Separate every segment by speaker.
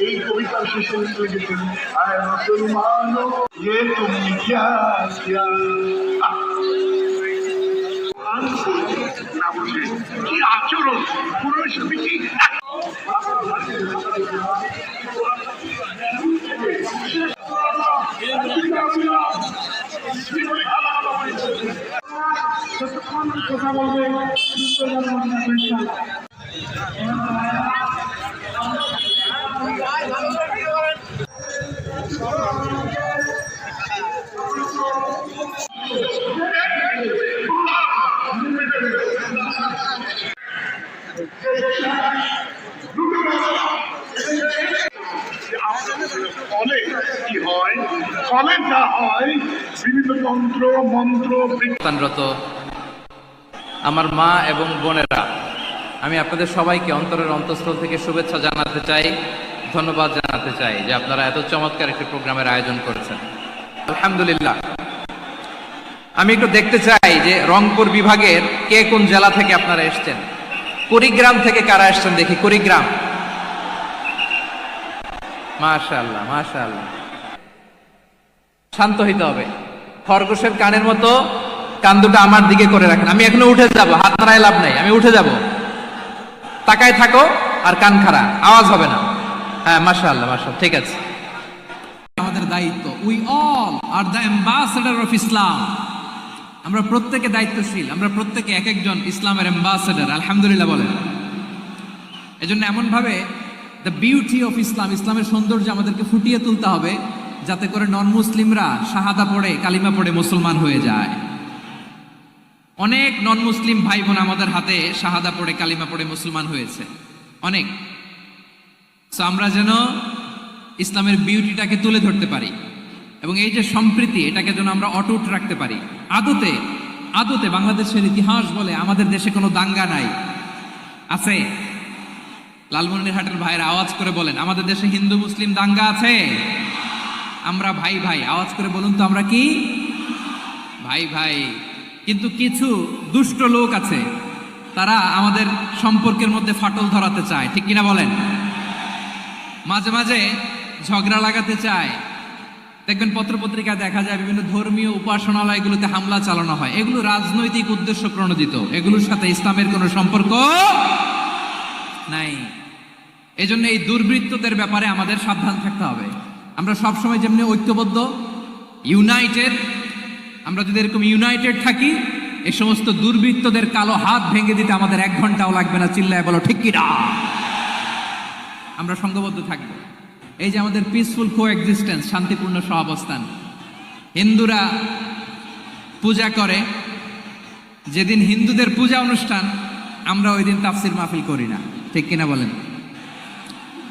Speaker 1: এই কবিতার শেষে লিখেছেন আয় মুসলমান ये তুমি क्या क्या না বুঝে কি আচরণ পুরো সমিতি কথা বলবে ফলে কি হয়? ফলে যা হয়, বিভিন্ন তন্ত্র, মন্ত্র বিজ্ঞান
Speaker 2: আমার মা এবং বোনেরা, আমি আপনাদের সবাইকে অন্তরের অন্তঃস্থল থেকে শুভেচ্ছা জানাতে চাই, ধন্যবাদ জানাতে চাই যে আপনারা এত চমৎকার একটি প্রোগ্রামের আয়োজন করেছেন। আলহামদুলিল্লাহ। আমি একটু দেখতে চাই যে রংপুর বিভাগের কে কোন জেলা থেকে আপনারা এসছেন? কুড়িগ্রাম থেকে কারা এসছেন দেখি, কুড়িগ্রাম। মাশাআল্লাহ মাশাআল্লাহ। শান্ত হইতে হবে। খরগোশের কানের মতো কান দুটো আমার দিকে করে রাখেন। আমি এখনও উঠে যাব, হাত নাড়ায় লাভ নাই, আমি উঠে যাব। তাকায় থাকো আর কান খাড়া, আওয়াজ হবে না। হ্যাঁ মাশাআল্লাহ মাশাআল্লাহ, ঠিক আছে। আমাদের দায়িত্ব we all are the ambassador of Islam আমরা প্রত্যেকে দায়িত্বশীল, আমরা প্রত্যেকে এক একজন ইসলামের অ্যাম্বাসেডার আলহামদুলিল্লাহ বলেন। এজন্য এমনভাবে দ্য বিউটি অফ ইসলাম ইসলামের সৌন্দর্য আমাদেরকে ফুটিয়ে তুলতে হবে যাতে করে নন মুসলিমরা শাহাদা পড়ে, কালিমা পড়ে মুসলমান হয়ে যায়। অনেক নন মুসলিম ভাই বোন আমাদের হাতে শাহাদা পড়ে, কালিমা পড়ে মুসলমান হয়েছে। অনেক। So আমরা যেন ইসলামের বিউটিটাকে তুলে ধরতে পারি এবং এই যে সম্প্রীতি, এটাকে যেন আমরা অটুট রাখতে পারি। আদতে আদতে বাংলাদেশের ইতিহাস বলে আমাদের দেশে কোনো দাঙ্গা নাই। আছে? লালমনিরহাটের ভাইয়ের আওয়াজ করে বলেন, আমাদের দেশে হিন্দু, মুসলিম দাঙ্গা আছে? আমরা ভাই ভাই, আওয়াজ করে বলুন তো আমরা কি? ভাই ভাই, কিন্তু কিছু দুষ্ট লোক আছে, তারা আমাদের সম্পর্কের মধ্যে ফাটল ধরাতে চায়, ঠিক কিনা বলেন? মাঝে মাঝে ঝগড়া লাগাতে চায়। দেখবেন পত্রপত্রিকা দেখা যায় বিভিন্ন ধর্মীয় উপাসনালয়গুলোতে হামলা চালানো হয়। এগুলো রাজনৈতিক উদ্দেশ্য প্রণোদিত। এগুলোর সাথে ইসলামের কোনো সম্পর্ক নাই। এজন্য এই দুর্বৃত্তদের ব্যাপারে আমাদের সাবধান থাকতে হবে। আমরা সবসময় যেমনি ঐক্যবদ্ধ ইউনাইটেড আমরা যদি এরকম ইউনাইটেড থাকি এই সমস্ত দুর্বৃত্তদের কালো হাত ভেঙে দিতে আমাদের এক ঘন্টাও লাগবে না। চিল্লায় বলো, ঠিক কিনা আমরা সংঘবদ্ধ থাকব। এই যে আমাদের পিসফুল কো এক্সিস্টেন্স শান্তিপূর্ণ সহাবস্থান। হিন্দুরা পূজা করে। যেদিন হিন্দুদের পূজা অনুষ্ঠান, আমরা ওই দিন তাফসির মাহফিল করি না। ঠিক কিনা বলেন?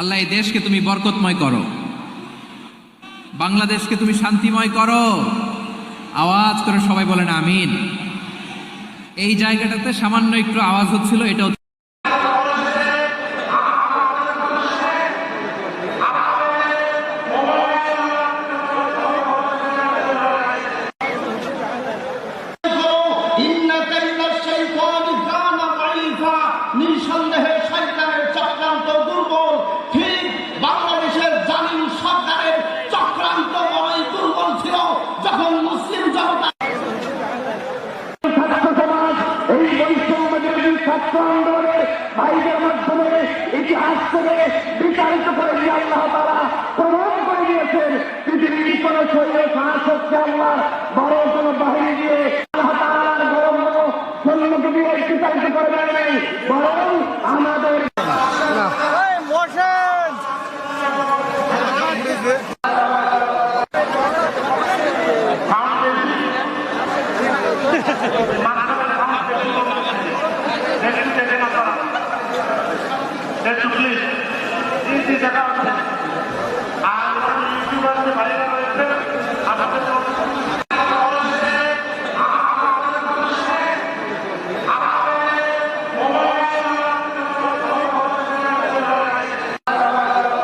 Speaker 2: আল্লাহ, এই দেশকে তুমি বরকতময় করো। বাংলাদেশকে তুমি শান্তিময় করো। আওয়াজ করে সবাই বলেন আমিন। এই জায়গাটাতে সামান্য একটু আওয়াজ হচ্ছিল, এটাও
Speaker 3: করে বিচারিত করে দিয়ে আল্লাহ তারা প্রমাণ করে দিয়েছেন পৃথিবীর কোন শরীরে সাহস হচ্ছে আল্লাহ বড় কোন বাহিনী দিয়ে আল্লাহ তালার গরম সৈন্যকে দিয়ে বিচারিত করে দেয় নাই বরং আমাদের
Speaker 1: Let's please. জায়গা আর ইউটিউবারদের বাইরে রয়েছে আমাদের